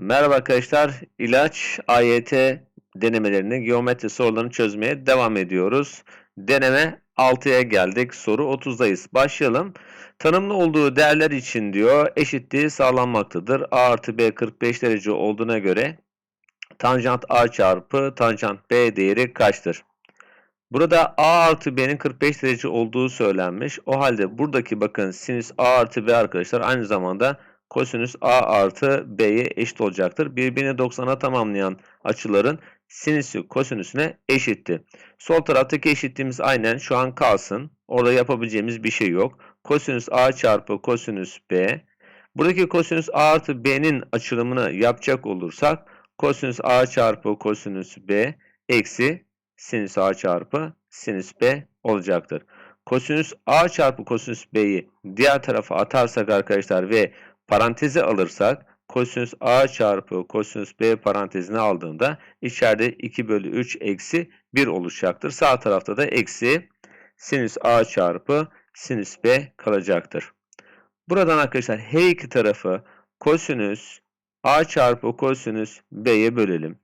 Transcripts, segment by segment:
Merhaba arkadaşlar. İlaç AYT denemelerini, geometri sorularını çözmeye devam ediyoruz. Deneme 6'ya geldik. Soru 30'dayız. Başlayalım. Tanımlı olduğu değerler için diyor eşitliği sağlanmaktadır. A artı B 45 derece olduğuna göre tanjant A çarpı tanjant B değeri kaçtır? Burada A artı B'nin 45 derece olduğu söylenmiş. O halde buradaki bakın sinüs A artı B arkadaşlar aynı zamanda kosinüs A artı B'ye eşit olacaktır. Birbirini 90'a tamamlayan açıların sinüsü kosinüsüne eşitti. Sol taraftaki eşitliğimiz aynen şu an kalsın. Orada yapabileceğimiz bir şey yok. Kosinüs A çarpı kosinüs B. Buradaki kosinüs A artı B'nin açılımını yapacak olursak kosinüs A çarpı kosinüs B eksi sinüs A çarpı sinüs B olacaktır. Kosinüs A çarpı kosinüs B'yi diğer tarafa atarsak arkadaşlar ve paranteze alırsak kosinüs A çarpı kosinüs B parantezine aldığında içeride 2 bölü 3 eksi 1 oluşacaktır. Sağ tarafta da eksi sinüs A çarpı sinüs B kalacaktır. Buradan arkadaşlar her iki tarafı kosinüs A çarpı kosinüs B'ye bölelim.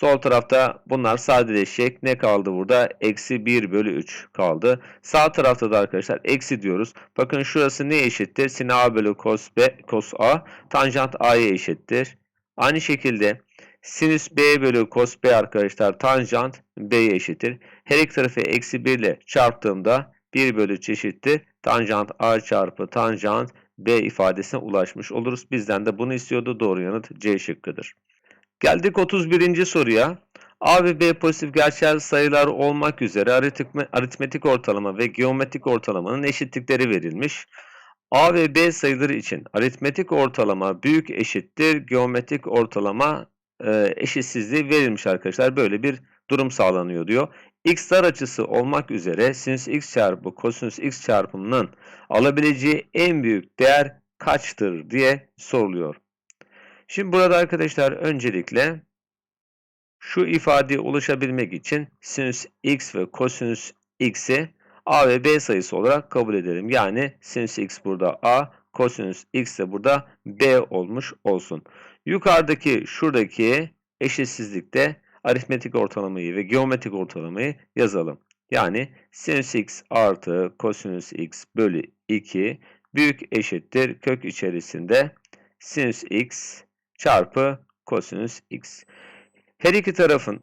Sol tarafta bunlar sadeleşecek. Ne kaldı burada? Eksi 1 bölü 3 kaldı. Sağ tarafta da arkadaşlar eksi diyoruz. Bakın şurası ne eşittir? Sin A bölü cos, B, cos A. Tanjant A'ya eşittir. Aynı şekilde sinüs B bölü cos B arkadaşlar tanjant B'ye eşittir. Her iki tarafı eksi 1 ile çarptığımda 1 bölü 3 eşittir. Tanjant A çarpı tanjant B ifadesine ulaşmış oluruz. Bizden de bunu istiyordu. Doğru yanıt C şıkkıdır. Geldik 31. soruya. A ve B pozitif gerçel sayılar olmak üzere aritmetik ortalama ve geometrik ortalamanın eşitlikleri verilmiş. A ve B sayıları için aritmetik ortalama büyük eşittir, geometrik ortalama e, eşitsizliği verilmiş arkadaşlar. Böyle bir durum sağlanıyor diyor. X dar açısı olmak üzere sinüs x çarpı kosinüs x çarpımının alabileceği en büyük değer kaçtır diye soruluyor. Şimdi burada arkadaşlar öncelikle şu ifadeye ulaşabilmek için sinüs x ve kosinüs x'i a ve b sayısı olarak kabul edelim. Yani sinüs x burada a, kosinüs x de burada b olmuş olsun. Yukarıdaki şuradaki eşitsizlikte aritmetik ortalamayı ve geometrik ortalamayı yazalım. Yani sinüs x artı kosinüs x bölü 2 büyük eşittir kök içerisinde sinüs x çarpı kosinüs x. Her iki tarafın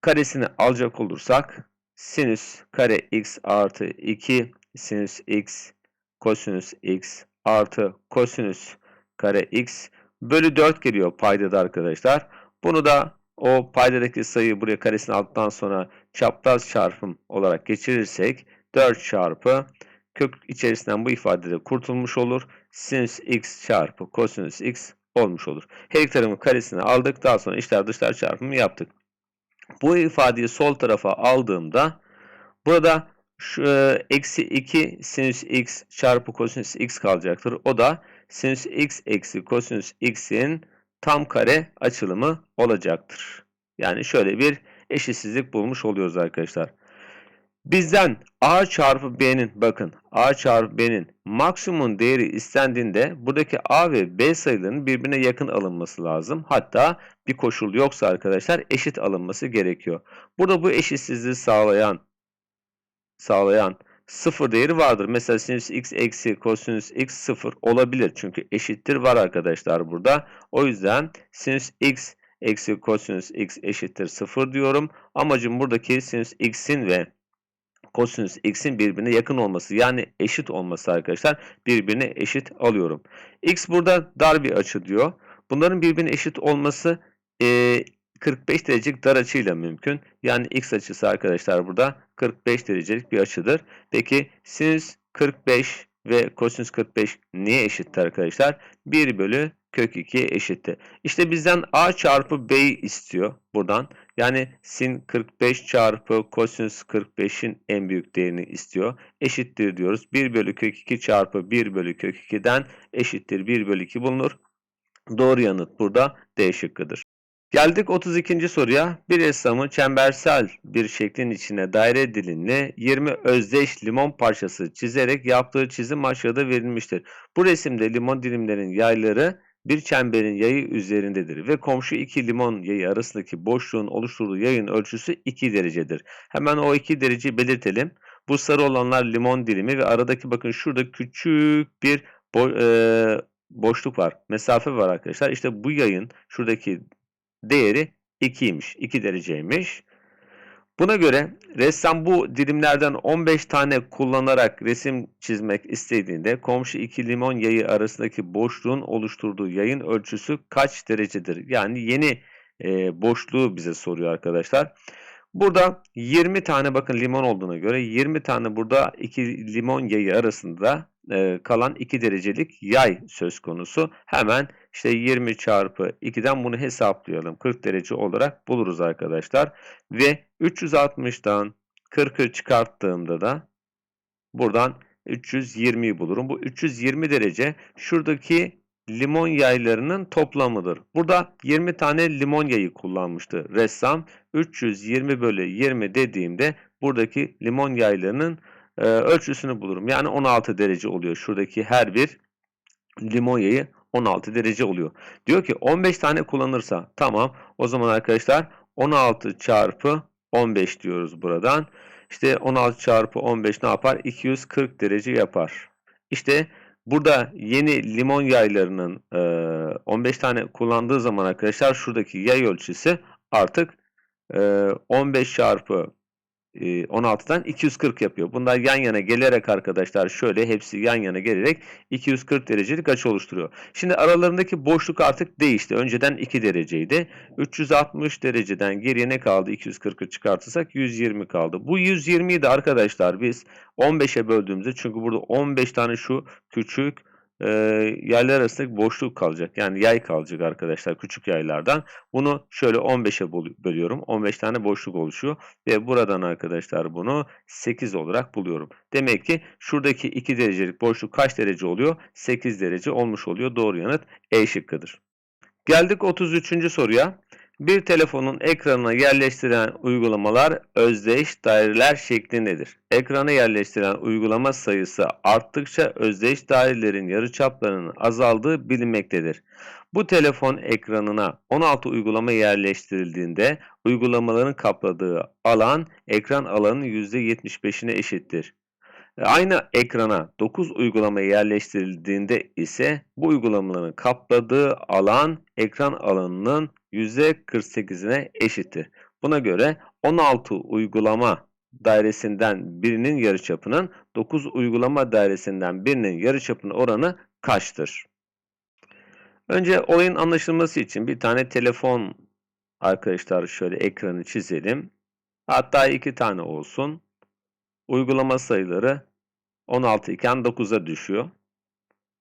karesini alacak olursak sinüs kare x artı 2 sinüs x kosinüs x artı kosinüs kare x bölü 4 geliyor paydada arkadaşlar. Bunu da o paydadaki sayıyı buraya karesini aldıktan sonra çapraz çarpım olarak geçirirsek 4 çarpı kök içerisinden bu ifadede kurtulmuş olur. Sinüs x çarpı kosinüs x olmuş olur. Her iki tarafın karesini aldık. Daha sonra içler dışlar çarpımı yaptık. Bu ifadeyi sol tarafa aldığımda burada şu, e, eksi 2 sinüs x çarpı kosinüs x kalacaktır. O da sinüs x eksi kosinüs x'in tam kare açılımı olacaktır. Yani şöyle bir eşitsizlik bulmuş oluyoruz arkadaşlar. Bizden a çarpı b'nin bakın a çarpı b'nin maksimum değeri istendiğinde buradaki a ve b sayılarının birbirine yakın alınması lazım. Hatta bir koşul yoksa arkadaşlar eşit alınması gerekiyor. Burada bu eşitsizliği sağlayan sağlayan sıfır değeri vardır. Mesela sinüs x eksi kosinüs x sıfır olabilir. Çünkü eşittir var arkadaşlar burada. O yüzden sinüs x eksi kosinüs x eşittir sıfır diyorum. Amacım buradaki sinüs x'in ve kosinüs x'in birbirine yakın olması yani eşit olması arkadaşlar birbirine eşit alıyorum. X burada dar bir açı diyor. Bunların birbirine eşit olması e, 45 derecelik dar açıyla mümkün. Yani x açısı arkadaşlar burada 45 derecelik bir açıdır. Peki sinüs 45 ve kosinüs 45 niye eşittir arkadaşlar? 1 bölü kök 2 eşittir. İşte bizden a çarpı b'yi istiyor buradan. Yani sin 45 çarpı kosinüs 45'in en büyük değerini istiyor. Eşittir diyoruz. 1 bölü kök 2 çarpı 1 bölü kök 2'den eşittir 1 bölü 2 bulunur. Doğru yanıt burada D şıkkıdır. Geldik 32. soruya. Bir ressamın çembersel bir şeklin içine daire dilimli 20 özdeş limon parçası çizerek yaptığı çizim aşağıda verilmiştir. Bu resimde limon dilimlerin yayları bir çemberin yayı üzerindedir ve komşu iki limon yayı arasındaki boşluğun oluşturduğu yayın ölçüsü 2 derecedir. Hemen o 2 dereceyi belirtelim. Bu sarı olanlar limon dilimi ve aradaki bakın şurada küçük bir bo e boşluk var. Mesafe var arkadaşlar. İşte bu yayın şuradaki değeri 2'ymiş. 2 dereceymiş. Buna göre ressam bu dilimlerden 15 tane kullanarak resim çizmek istediğinde komşu iki limon yayı arasındaki boşluğun oluşturduğu yayın ölçüsü kaç derecedir? Yani yeni e, boşluğu bize soruyor arkadaşlar. Burada 20 tane bakın limon olduğuna göre 20 tane burada iki limon yayı arasında e, kalan 2 derecelik yay söz konusu. Hemen işte 20 çarpı 2'den bunu hesaplayalım. 40 derece olarak buluruz arkadaşlar. Ve 360'dan 40'ı çıkarttığımda da buradan 320'yi bulurum. Bu 320 derece şuradaki limon yaylarının toplamıdır. Burada 20 tane limon yayı kullanmıştı ressam. 320 bölü 20 dediğimde buradaki limon yaylarının e, ölçüsünü bulurum. Yani 16 derece oluyor. Şuradaki her bir limon yayı 16 derece oluyor. Diyor ki 15 tane kullanırsa tamam o zaman arkadaşlar 16 çarpı 15 diyoruz buradan. İşte 16 çarpı 15 ne yapar? 240 derece yapar. İşte burada yeni limon yaylarının e, 15 tane kullandığı zaman arkadaşlar şuradaki yay ölçüsü artık e, 15 çarpı 16'dan 240 yapıyor. Bunlar yan yana gelerek arkadaşlar şöyle hepsi yan yana gelerek 240 derecelik açı oluşturuyor. Şimdi aralarındaki boşluk artık değişti. Önceden 2 dereceydi. 360 dereceden geriye ne kaldı? 240'ı çıkartırsak 120 kaldı. Bu 120'yi de arkadaşlar biz 15'e böldüğümüzde çünkü burada 15 tane şu küçük e, yaylar arasındaki boşluk kalacak. Yani yay kalacak arkadaşlar küçük yaylardan. Bunu şöyle 15'e bölüyorum. 15 tane boşluk oluşuyor. Ve buradan arkadaşlar bunu 8 olarak buluyorum. Demek ki şuradaki 2 derecelik boşluk kaç derece oluyor? 8 derece olmuş oluyor. Doğru yanıt E şıkkıdır. Geldik 33. soruya. Bir telefonun ekranına yerleştirilen uygulamalar özdeş daireler şeklindedir. Ekrana yerleştirilen uygulama sayısı arttıkça özdeş dairelerin yarıçaplarının azaldığı bilinmektedir. Bu telefon ekranına 16 uygulama yerleştirildiğinde uygulamaların kapladığı alan ekran alanının %75'ine eşittir. Aynı ekrana 9 uygulama yerleştirildiğinde ise bu uygulamaların kapladığı alan ekran alanının %48'ine eşittir. Buna göre 16 uygulama dairesinden birinin yarıçapının 9 uygulama dairesinden birinin yarıçapının oranı kaçtır? Önce olayın anlaşılması için bir tane telefon arkadaşlar şöyle ekranı çizelim. Hatta iki tane olsun. Uygulama sayıları 16 iken 9'a düşüyor.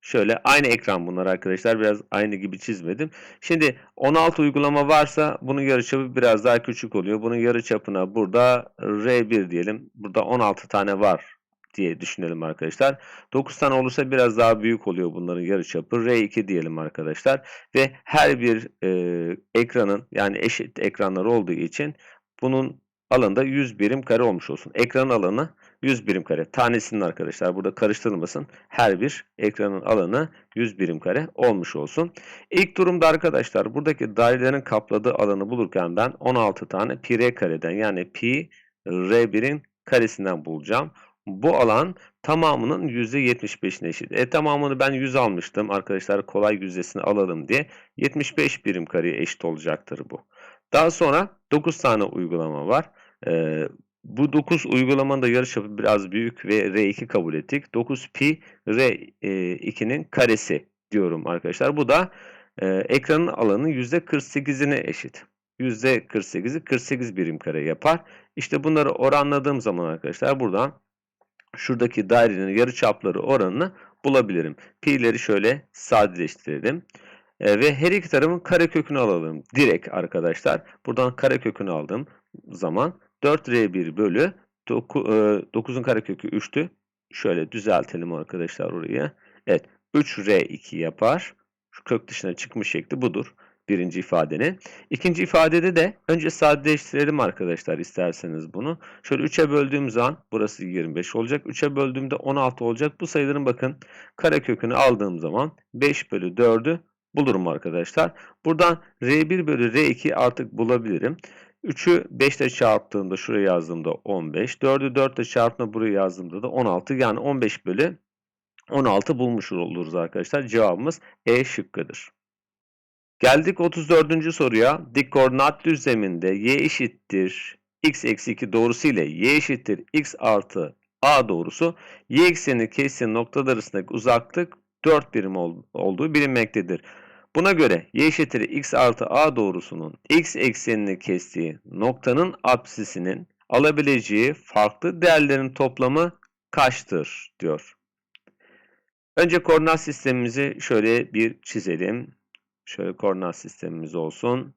Şöyle aynı ekran bunlar arkadaşlar. Biraz aynı gibi çizmedim. Şimdi 16 uygulama varsa bunun yarıçapı biraz daha küçük oluyor. Bunun yarıçapına burada R1 diyelim. Burada 16 tane var diye düşünelim arkadaşlar. 9 tane olursa biraz daha büyük oluyor bunların yarıçapı. R2 diyelim arkadaşlar. Ve her bir e, ekranın yani eşit ekranlar olduğu için bunun alanında 100 birim kare olmuş olsun. Ekran alanı 100 birim kare. Tanesinin arkadaşlar burada karıştırılmasın. Her bir ekranın alanı 100 birim kare olmuş olsun. İlk durumda arkadaşlar buradaki dairelerin kapladığı alanı bulurken ben 16 tane pi r kareden yani pi r1'in karesinden bulacağım. Bu alan tamamının %75'ine eşit. E tamamını ben 100 almıştım. Arkadaşlar kolay yüzdesini alalım diye. 75 birim kareye eşit olacaktır bu. Daha sonra 9 tane uygulama var. Ee, bu 9 uygulamanın da yarıçapı biraz büyük ve R2 kabul ettik. 9 pi R2'nin karesi diyorum arkadaşlar. Bu da e, ekranın alanının %48'ine eşit. %48'i 48 birim kare yapar. İşte bunları oranladığım zaman arkadaşlar buradan şuradaki dairenin yarıçapları oranını bulabilirim. Pi'leri şöyle sadeleştirelim. E, ve her iki tarafın karekökünü alalım. Direkt arkadaşlar. Buradan karekökünü aldığım zaman 4R1 bölü 9'un e, karekökü 3'tü. Şöyle düzeltelim arkadaşlar orayı. Evet 3R2 yapar. Şu kök dışına çıkmış şekli budur. birinci ifadenin. İkinci ifadede de önce sadeleştirelim arkadaşlar isterseniz bunu. Şöyle 3'e böldüğüm zaman burası 25 olacak. 3'e böldüğümde 16 olacak. Bu sayıların bakın karekökünü aldığım zaman 5 bölü 4'ü bulurum arkadaşlar. Buradan R1 bölü R2 artık bulabilirim. 3'ü 5 ile çarptığımda şuraya yazdığımda 15. 4'ü 4 ile çarptığımda buraya yazdığımda da 16. Yani 15 bölü 16 bulmuş oluruz arkadaşlar. Cevabımız E şıkkıdır. Geldik 34. soruya. Dik koordinat düzleminde y eşittir x eksi 2 doğrusu ile y eşittir x artı a doğrusu y ekseni kesişen noktalar arasındaki uzaklık 4 birim olduğu bilinmektedir. Buna göre y eşittir x artı a doğrusunun x eksenini kestiği noktanın apsisinin alabileceği farklı değerlerin toplamı kaçtır diyor. Önce koordinat sistemimizi şöyle bir çizelim. Şöyle koordinat sistemimiz olsun.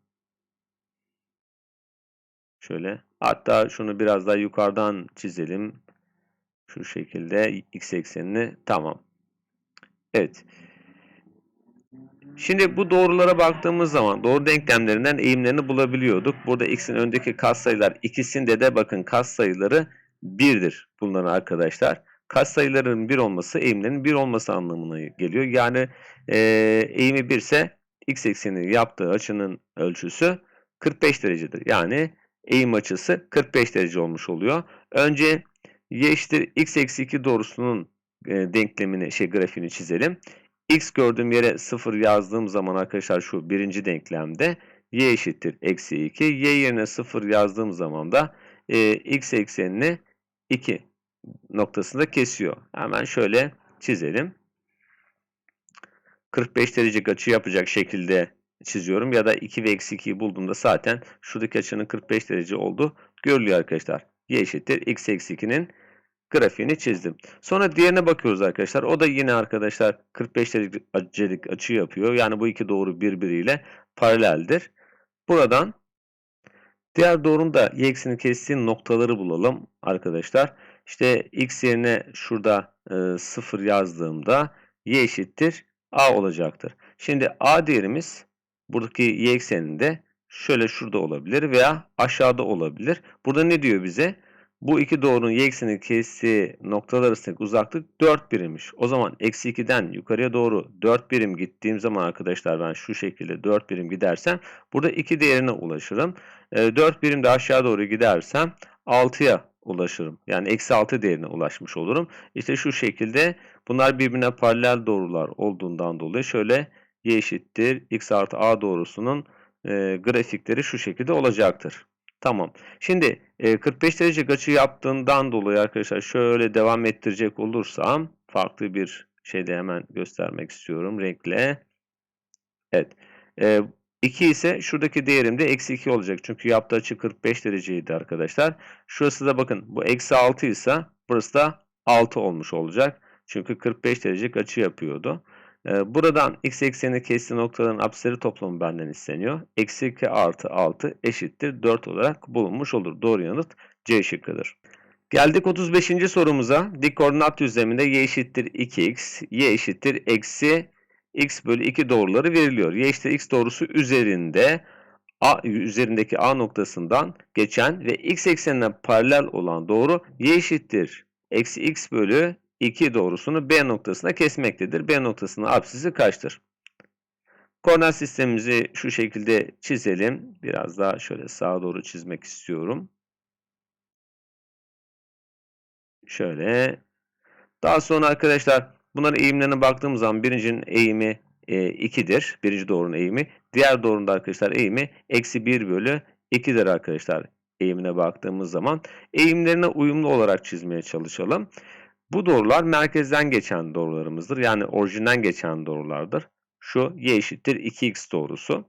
Şöyle. Hatta şunu biraz daha yukarıdan çizelim. Şu şekilde x eksenini. Tamam. Evet. Şimdi bu doğrulara baktığımız zaman doğru denklemlerinden eğimlerini bulabiliyorduk. Burada x'in öndeki katsayılar ikisinde de bakın katsayıları 1'dir bunların arkadaşlar. Katsayıların 1 olması eğimlerin 1 olması anlamına geliyor. Yani e, eğimi 1 ise x ekseni yaptığı açının ölçüsü 45 derecedir. Yani eğim açısı 45 derece olmuş oluyor. Önce y eşittir x eksi 2 doğrusunun e, denklemini şey grafiğini çizelim. x gördüğüm yere 0 yazdığım zaman arkadaşlar şu birinci denklemde y eşittir eksi 2. y yerine 0 yazdığım zaman da e, x eksenini 2 noktasında kesiyor. Hemen şöyle çizelim. 45 derece açı yapacak şekilde çiziyorum. Ya da 2 ve eksi 2'yi bulduğumda zaten şuradaki açının 45 derece olduğu görülüyor arkadaşlar. Y eşittir x eksi 2'nin grafiğini çizdim. Sonra diğerine bakıyoruz arkadaşlar. O da yine arkadaşlar 45 derecelik açı yapıyor. Yani bu iki doğru birbiriyle paraleldir. Buradan diğer doğrunun da y eksini kestiği noktaları bulalım arkadaşlar. İşte x yerine şurada e, 0 yazdığımda y eşittir a olacaktır. Şimdi a değerimiz buradaki y ekseninde şöyle şurada olabilir veya aşağıda olabilir. Burada ne diyor bize? Bu iki doğrunun y ekseni kestiği noktalar arasındaki uzaklık 4 birimmiş. O zaman eksi 2'den yukarıya doğru 4 birim gittiğim zaman arkadaşlar ben şu şekilde 4 birim gidersem burada 2 değerine ulaşırım. E, 4 birim de aşağı doğru gidersem 6'ya ulaşırım. Yani eksi 6 değerine ulaşmış olurum. İşte şu şekilde bunlar birbirine paralel doğrular olduğundan dolayı şöyle y eşittir x artı a doğrusunun e, grafikleri şu şekilde olacaktır. Tamam. Şimdi e, 45 derece açı yaptığından dolayı arkadaşlar şöyle devam ettirecek olursam farklı bir şeyde hemen göstermek istiyorum renkle. Evet. E, 2 ise şuradaki değerim de eksi 2 olacak. Çünkü yaptığı açı 45 dereceydi arkadaşlar. Şurası da bakın bu eksi 6 ise burası da 6 olmuş olacak. Çünkü 45 derecelik açı yapıyordu. Ee, buradan x ekseni kestiği noktaların apsisleri toplamı benden isteniyor. Eksi 2 artı 6 eşittir 4 olarak bulunmuş olur. Doğru yanıt C şıkkıdır. Geldik 35. sorumuza. Dik koordinat düzleminde y eşittir 2x, y eşittir eksi x bölü 2 doğruları veriliyor. Y eşittir x doğrusu üzerinde A, üzerindeki A noktasından geçen ve x eksenine paralel olan doğru y eşittir eksi x bölü 2 doğrusunu B noktasına kesmektedir. B noktasının apsisi kaçtır? Koordinat sistemimizi şu şekilde çizelim. Biraz daha şöyle sağa doğru çizmek istiyorum. Şöyle. Daha sonra arkadaşlar bunların eğimlerine baktığımız zaman birincinin eğimi e, 2'dir. Birinci doğrunun eğimi. Diğer doğrunun da arkadaşlar eğimi eksi 1 bölü 2'dir arkadaşlar. Eğimine baktığımız zaman eğimlerine uyumlu olarak çizmeye çalışalım. Bu doğrular merkezden geçen doğrularımızdır. Yani orijinden geçen doğrulardır. Şu y eşittir 2x doğrusu.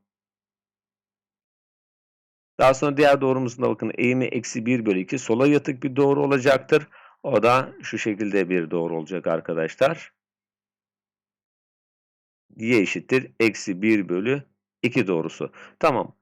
Daha sonra diğer doğrumuzda bakın eğimi eksi 1 bölü 2 sola yatık bir doğru olacaktır. O da şu şekilde bir doğru olacak arkadaşlar. y eşittir eksi 1 bölü 2 doğrusu. Tamam.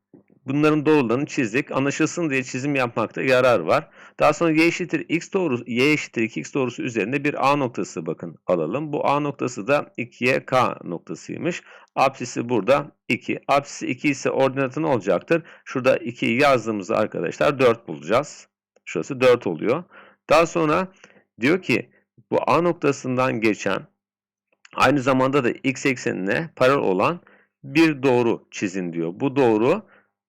Bunların doğrularını çizdik. Anlaşılsın diye çizim yapmakta yarar var. Daha sonra y eşittir x doğrusu, y eşittir 2x doğrusu üzerinde bir A noktası bakın alalım. Bu A noktası da 2'ye K noktasıymış. Apsisi burada 2. Apsisi 2 ise ordinatı ne olacaktır? Şurada 2'yi yazdığımızda arkadaşlar 4 bulacağız. Şurası 4 oluyor. Daha sonra diyor ki bu A noktasından geçen aynı zamanda da x eksenine paralel olan bir doğru çizin diyor. Bu doğru,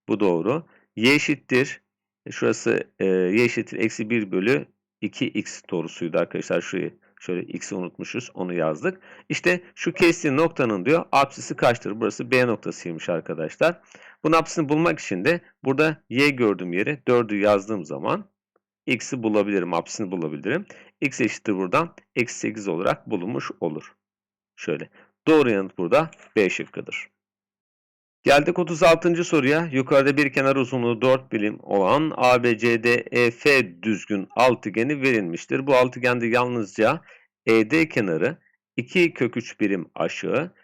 bu doğru. Y eşittir. Şurası e, y eşittir eksi 1 bölü 2x doğrusuydu arkadaşlar. Şurayı şöyle x'i unutmuşuz. Onu yazdık. İşte şu kestiği noktanın diyor apsisi kaçtır? Burası B noktasıymış arkadaşlar. Bunun apsisini bulmak için de burada y gördüğüm yere 4'ü yazdığım zaman x'i bulabilirim. Apsisini bulabilirim. x eşittir buradan eksi 8 olarak bulunmuş olur. Şöyle. Doğru yanıt burada B şıkkıdır. Geldik 36. soruya. Yukarıda bir kenar uzunluğu 4 birim olan ABCDEF düzgün altıgeni verilmiştir. Bu altıgende yalnızca ED kenarı 2 kök 3 birim aşağı,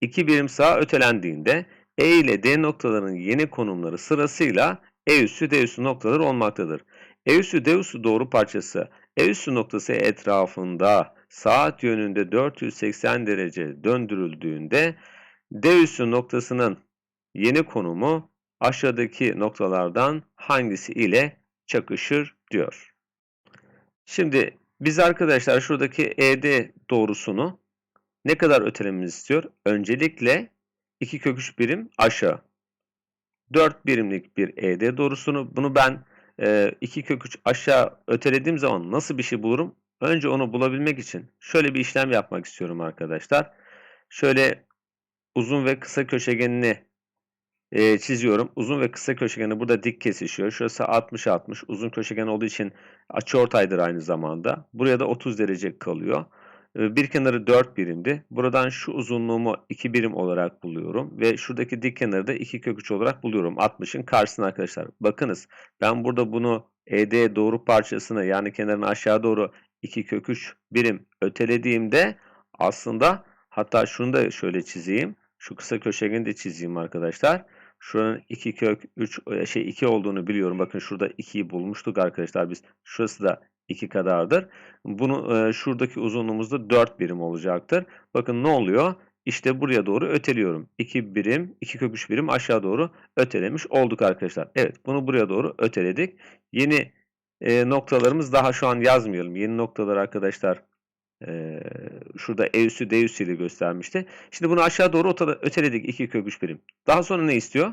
2 birim sağa ötelendiğinde E ile D noktalarının yeni konumları sırasıyla E üssü D üssü noktaları olmaktadır. E üssü D üssü doğru parçası E üssü noktası etrafında saat yönünde 480 derece döndürüldüğünde D üssü noktasının yeni konumu aşağıdaki noktalardan hangisi ile çakışır diyor. Şimdi biz arkadaşlar şuradaki ED doğrusunu ne kadar ötelememizi istiyor? Öncelikle 2 kök 3 birim aşağı. 4 birimlik bir ED doğrusunu bunu ben 2 kök 3 aşağı ötelediğim zaman nasıl bir şey bulurum? Önce onu bulabilmek için şöyle bir işlem yapmak istiyorum arkadaşlar. Şöyle uzun ve kısa köşegenini e, çiziyorum. Uzun ve kısa köşegeni burada dik kesişiyor. Şurası 60-60. Uzun köşegen olduğu için açıortaydır aynı zamanda. Buraya da 30 derece kalıyor. E, bir kenarı 4 birimdi. Buradan şu uzunluğumu 2 birim olarak buluyorum. Ve şuradaki dik kenarı da 2 kök 3 olarak buluyorum. 60'ın karşısına arkadaşlar. Bakınız ben burada bunu ED doğru parçasını yani kenarını aşağı doğru 2 kök 3 birim ötelediğimde aslında hatta şunu da şöyle çizeyim. Şu kısa köşegeni de çizeyim arkadaşlar. Şuranın 2 kök 3 şey 2 olduğunu biliyorum. Bakın şurada 2'yi bulmuştuk arkadaşlar biz. Şurası da 2 kadardır. Bunu e, şuradaki uzunluğumuz da 4 birim olacaktır. Bakın ne oluyor? İşte buraya doğru öteliyorum. 2 birim, 2 kök 3 birim aşağı doğru ötelemiş olduk arkadaşlar. Evet, bunu buraya doğru öteledik. Yeni e, noktalarımız daha şu an yazmayalım. Yeni noktalar arkadaşlar şurada E üssü D üssü ile göstermişti. Şimdi bunu aşağı doğru öteledik 2 kök 3 birim. Daha sonra ne istiyor?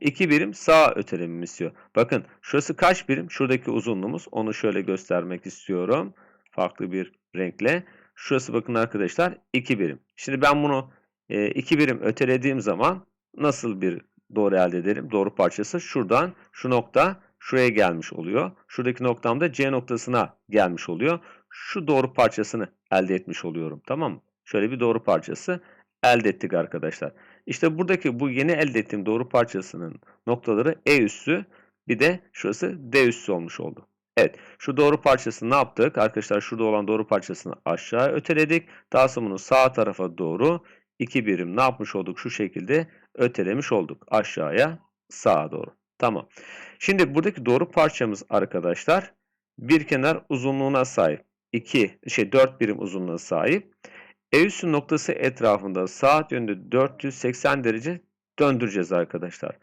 2 birim sağ ötelememi istiyor. Bakın şurası kaç birim? Şuradaki uzunluğumuz. Onu şöyle göstermek istiyorum. Farklı bir renkle. Şurası bakın arkadaşlar 2 birim. Şimdi ben bunu 2 e, birim ötelediğim zaman nasıl bir doğru elde ederim? Doğru parçası şuradan şu nokta şuraya gelmiş oluyor. Şuradaki noktam da C noktasına gelmiş oluyor şu doğru parçasını elde etmiş oluyorum. Tamam mı? Şöyle bir doğru parçası elde ettik arkadaşlar. İşte buradaki bu yeni elde ettiğim doğru parçasının noktaları E üssü bir de şurası D üssü olmuş oldu. Evet şu doğru parçasını ne yaptık? Arkadaşlar şurada olan doğru parçasını aşağı öteledik. Daha sonra bunu sağ tarafa doğru iki birim ne yapmış olduk? Şu şekilde ötelemiş olduk. Aşağıya sağa doğru. Tamam. Şimdi buradaki doğru parçamız arkadaşlar bir kenar uzunluğuna sahip. 2 şey 4 birim uzunluğuna sahip. E üssü noktası etrafında saat yönünde 480 derece döndüreceğiz arkadaşlar.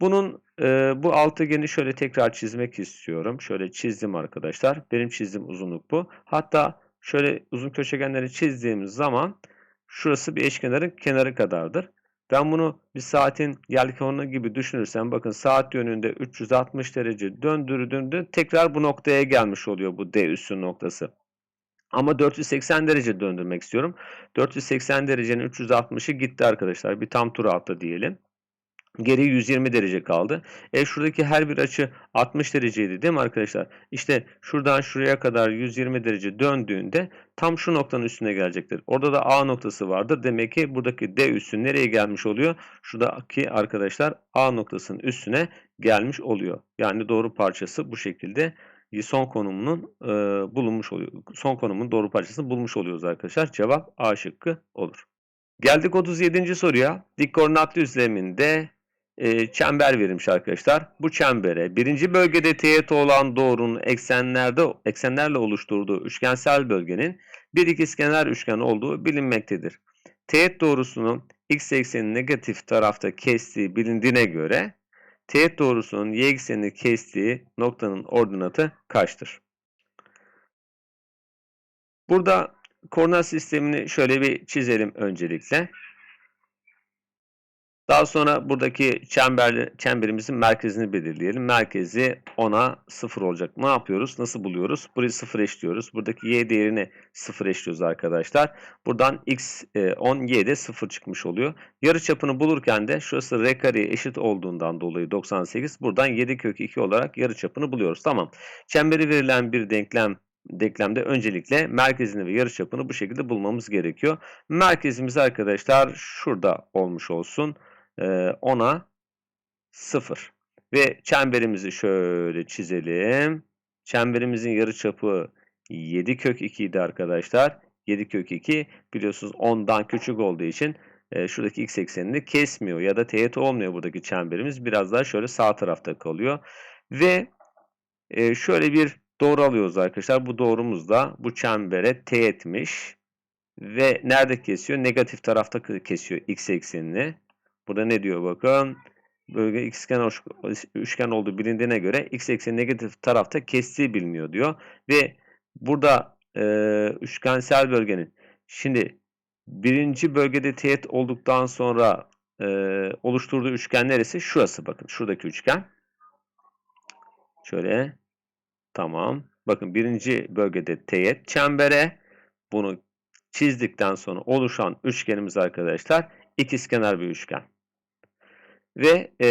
Bunun e, bu altıgeni şöyle tekrar çizmek istiyorum. Şöyle çizdim arkadaşlar. Benim çizdiğim uzunluk bu. Hatta şöyle uzun köşegenleri çizdiğimiz zaman şurası bir eşkenarın kenarı kadardır. Ben bunu bir saatin yelkonu gibi düşünürsem bakın saat yönünde 360 derece döndürdüğümde tekrar bu noktaya gelmiş oluyor bu D üssü noktası. Ama 480 derece döndürmek istiyorum. 480 derecenin 360'ı gitti arkadaşlar. Bir tam tur attı diyelim. Geri 120 derece kaldı. E şuradaki her bir açı 60 dereceydi değil mi arkadaşlar? İşte şuradan şuraya kadar 120 derece döndüğünde tam şu noktanın üstüne gelecektir. Orada da A noktası vardır. Demek ki buradaki D üssü nereye gelmiş oluyor? Şuradaki arkadaşlar A noktasının üstüne gelmiş oluyor. Yani doğru parçası bu şekilde son konumunun e, bulunmuş oluyor. Son konumun doğru parçasını bulmuş oluyoruz arkadaşlar. Cevap A şıkkı olur. Geldik 37. soruya. Dik koordinatlı düzleminde e, çember verilmiş arkadaşlar. Bu çembere birinci bölgede teğet olan doğrunun eksenlerde eksenlerle oluşturduğu üçgensel bölgenin bir ikizkenar üçgen olduğu bilinmektedir. Teğet doğrusunun x ekseni negatif tarafta kestiği bilindiğine göre teğet doğrusunun y eksenini kestiği noktanın ordinatı kaçtır? Burada koordinat sistemini şöyle bir çizelim öncelikle. Daha sonra buradaki çemberli, çemberimizin merkezini belirleyelim. Merkezi 10'a 0 olacak. Ne yapıyoruz? Nasıl buluyoruz? Burayı 0 eşliyoruz. Buradaki y değerini 0 eşliyoruz arkadaşlar. Buradan x 10 y de 0 çıkmış oluyor. Yarı çapını bulurken de şurası r kareye eşit olduğundan dolayı 98. Buradan 7 kök 2 olarak yarı çapını buluyoruz. Tamam. Çemberi verilen bir denklem denklemde öncelikle merkezini ve yarıçapını bu şekilde bulmamız gerekiyor. Merkezimiz arkadaşlar şurada olmuş olsun. 10'a 0. Ve çemberimizi şöyle çizelim. Çemberimizin yarıçapı 7 kök 2 idi arkadaşlar. 7 kök 2 biliyorsunuz 10'dan küçük olduğu için şuradaki x eksenini kesmiyor ya da teğet olmuyor buradaki çemberimiz. Biraz daha şöyle sağ tarafta kalıyor. Ve şöyle bir doğru alıyoruz arkadaşlar. Bu doğrumuz da bu çembere teğetmiş. Ve nerede kesiyor? Negatif tarafta kesiyor x eksenini. Burada ne diyor bakın. Bölge xgen üçgen olduğu bilindiğine göre x ekseni negatif tarafta kestiği biliniyor diyor. Ve burada e, üçgensel bölgenin şimdi birinci bölgede teğet olduktan sonra e, oluşturduğu üçgen neresi? Şurası bakın. Şuradaki üçgen. Şöyle. Tamam. Bakın birinci bölgede teğet çembere. Bunu çizdikten sonra oluşan üçgenimiz arkadaşlar ikizkenar bir üçgen. Ve e,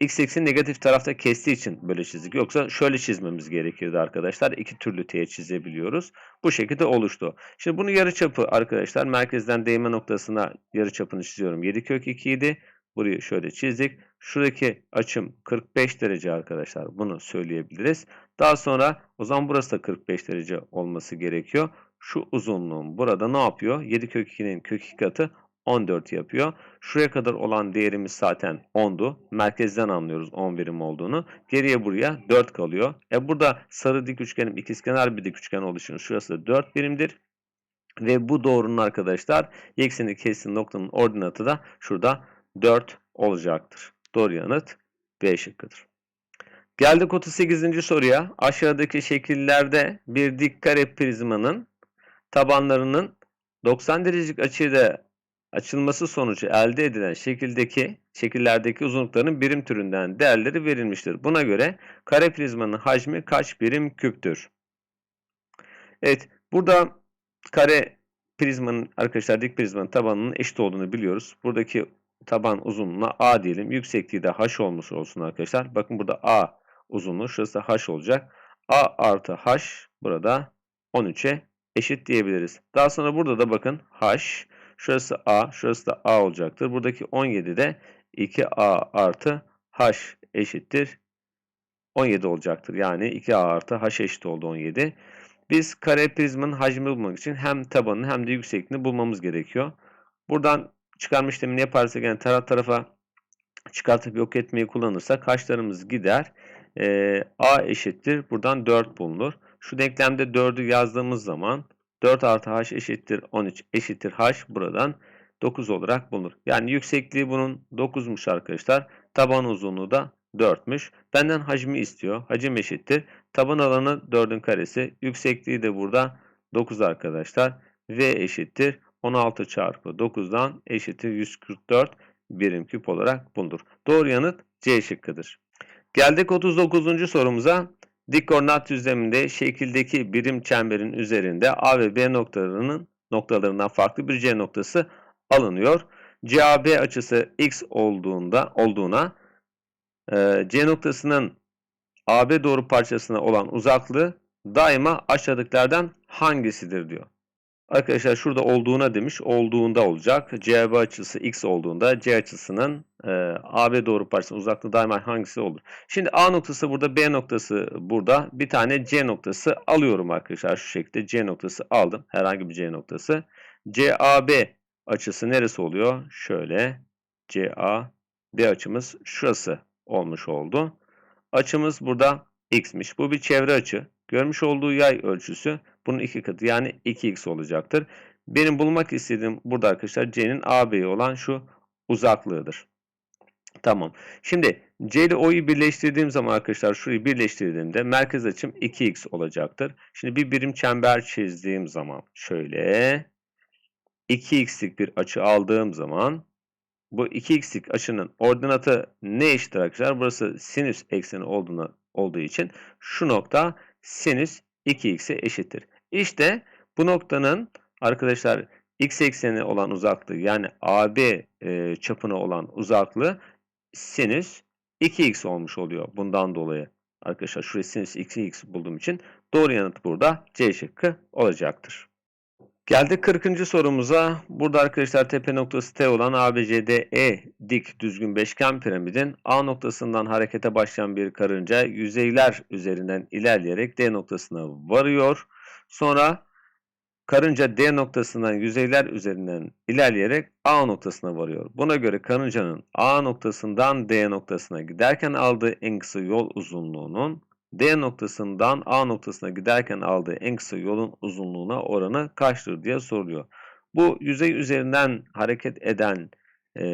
x eksen negatif tarafta kestiği için böyle çizdik. Yoksa şöyle çizmemiz gerekirdi arkadaşlar. İki türlü teğet çizebiliyoruz. Bu şekilde oluştu. Şimdi bunun yarıçapı arkadaşlar merkezden değme noktasına yarıçapını çiziyorum. 7 kök 2 idi. Burayı şöyle çizdik. Şuradaki açım 45 derece arkadaşlar. Bunu söyleyebiliriz. Daha sonra o zaman burası da 45 derece olması gerekiyor. Şu uzunluğum burada ne yapıyor? 7 kök 2'nin kök 2 katı 14 yapıyor. Şuraya kadar olan değerimiz zaten 10'du. Merkezden anlıyoruz 10 birim olduğunu. Geriye buraya 4 kalıyor. E burada sarı dik üçgenim ikizkenar bir dik üçgen oluşuyor. Şurası da 4 birimdir. Ve bu doğrunun arkadaşlar y ekseni kesin noktanın ordinatı da şurada 4 olacaktır. Doğru yanıt B şıkkıdır. Geldik 38. soruya. Aşağıdaki şekillerde bir dik kare prizmanın tabanlarının 90 derecelik açıyla açılması sonucu elde edilen şekildeki şekillerdeki uzunlukların birim türünden değerleri verilmiştir. Buna göre kare prizmanın hacmi kaç birim küptür? Evet, burada kare prizmanın arkadaşlar dik prizmanın tabanının eşit olduğunu biliyoruz. Buradaki taban uzunluğuna A diyelim. Yüksekliği de H olmuş olsun arkadaşlar. Bakın burada A uzunluğu şurası da H olacak. A artı H burada 13'e eşit diyebiliriz. Daha sonra burada da bakın H Şurası A, şurası da A olacaktır. Buradaki 17 de 2A artı H eşittir 17 olacaktır. Yani 2A artı H eşit oldu 17. Biz kare prizmanın hacmini bulmak için hem tabanını hem de yüksekliğini bulmamız gerekiyor. Buradan çıkarma işlemini yaparsak yani taraf tarafa çıkartıp yok etmeyi kullanırsak kaçlarımız gider. Ee, A eşittir. Buradan 4 bulunur. Şu denklemde 4'ü yazdığımız zaman 4 artı h eşittir 13 eşittir h buradan 9 olarak bulunur. Yani yüksekliği bunun 9'muş arkadaşlar. Taban uzunluğu da 4'müş. Benden hacmi istiyor. Hacim eşittir. Taban alanı 4'ün karesi. Yüksekliği de burada 9 arkadaşlar. V eşittir. 16 çarpı 9'dan eşittir 144 birim küp olarak bulunur. Doğru yanıt C şıkkıdır. Geldik 39. sorumuza. Dik koordinat düzleminde şekildeki birim çemberin üzerinde A ve B noktalarının noktalarından farklı bir C noktası alınıyor. CAB açısı x olduğunda olduğuna e, C noktasının AB doğru parçasına olan uzaklığı daima aşağıdakilerden hangisidir diyor. Arkadaşlar şurada olduğuna demiş. Olduğunda olacak. CB açısı x olduğunda C açısının e, AB doğru parçasının uzaklığı daima hangisi olur? Şimdi A noktası burada, B noktası burada. Bir tane C noktası alıyorum arkadaşlar. Şu şekilde C noktası aldım. Herhangi bir C noktası. CAB açısı neresi oluyor? Şöyle CA B açımız şurası olmuş oldu. Açımız burada x'miş. Bu bir çevre açı. Görmüş olduğu yay ölçüsü bunun iki katı yani 2x olacaktır. Benim bulmak istediğim burada arkadaşlar C'nin AB'ye olan şu uzaklığıdır. Tamam. Şimdi C ile O'yu birleştirdiğim zaman arkadaşlar şurayı birleştirdiğimde merkez açım 2x olacaktır. Şimdi bir birim çember çizdiğim zaman şöyle 2x'lik bir açı aldığım zaman bu 2x'lik açının ordinatı ne eşittir arkadaşlar? Burası sinüs ekseni olduğuna, olduğu için şu nokta sinüs 2x'e eşittir. İşte bu noktanın arkadaşlar x ekseni olan uzaklığı yani AB e, çapına olan uzaklığı sinüs 2x olmuş oluyor bundan dolayı. Arkadaşlar şuraya sinüs 2x bulduğum için doğru yanıt burada C şıkkı olacaktır. Geldik 40. sorumuza. Burada arkadaşlar tepe noktası T olan ABCDE dik düzgün beşgen piramidin A noktasından harekete başlayan bir karınca yüzeyler üzerinden ilerleyerek D noktasına varıyor. Sonra karınca D noktasından yüzeyler üzerinden ilerleyerek A noktasına varıyor. Buna göre karıncanın A noktasından D noktasına giderken aldığı en kısa yol uzunluğunun D noktasından A noktasına giderken aldığı en kısa yolun uzunluğuna oranı kaçtır diye soruluyor. Bu yüzey üzerinden hareket eden e,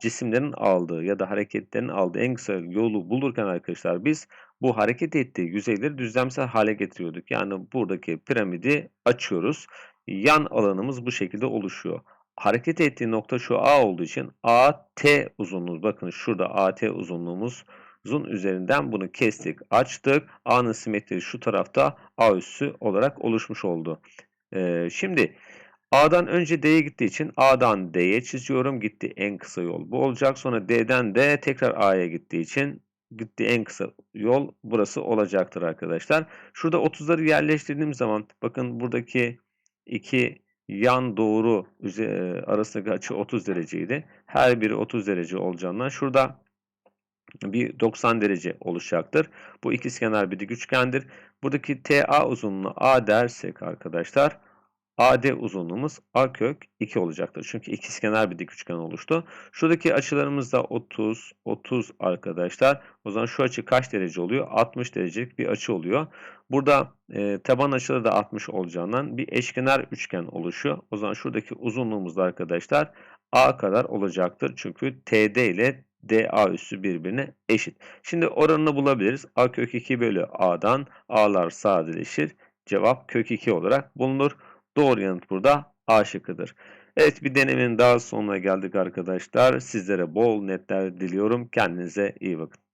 cisimlerin aldığı ya da hareketlerin aldığı en kısa yolu bulurken arkadaşlar biz bu hareket ettiği yüzeyleri düzlemsel hale getiriyorduk. Yani buradaki piramidi açıyoruz. Yan alanımız bu şekilde oluşuyor. Hareket ettiği nokta şu A olduğu için AT uzunluğu bakın şurada AT uzunluğumuz uzun üzerinden bunu kestik, açtık. A'nın simetriği şu tarafta A üssü olarak oluşmuş oldu. Ee, şimdi A'dan önce D'ye gittiği için A'dan D'ye çiziyorum. Gitti en kısa yol bu olacak. Sonra D'den de tekrar A'ya gittiği için gitti en kısa yol burası olacaktır arkadaşlar. Şurada 30'ları yerleştirdiğim zaman bakın buradaki iki yan doğru arasındaki açı 30 dereceydi. Her biri 30 derece olacağından şurada bir 90 derece oluşacaktır. Bu ikizkenar bir dik üçgendir. Buradaki TA uzunluğu A dersek arkadaşlar AD uzunluğumuz A kök 2 olacaktır. Çünkü ikizkenar bir dik üçgen oluştu. Şuradaki açılarımız da 30, 30 arkadaşlar. O zaman şu açı kaç derece oluyor? 60 derecelik bir açı oluyor. Burada e, taban açıları da 60 olacağından bir eşkenar üçgen oluşuyor. O zaman şuradaki uzunluğumuz da arkadaşlar A kadar olacaktır. Çünkü TD ile DA üssü birbirine eşit. Şimdi oranını bulabiliriz. A kök 2 bölü A'dan A'lar sadeleşir. Cevap kök 2 olarak bulunur. Doğru yanıt burada A şıkkıdır. Evet bir denemenin daha sonuna geldik arkadaşlar. Sizlere bol netler diliyorum. Kendinize iyi bakın.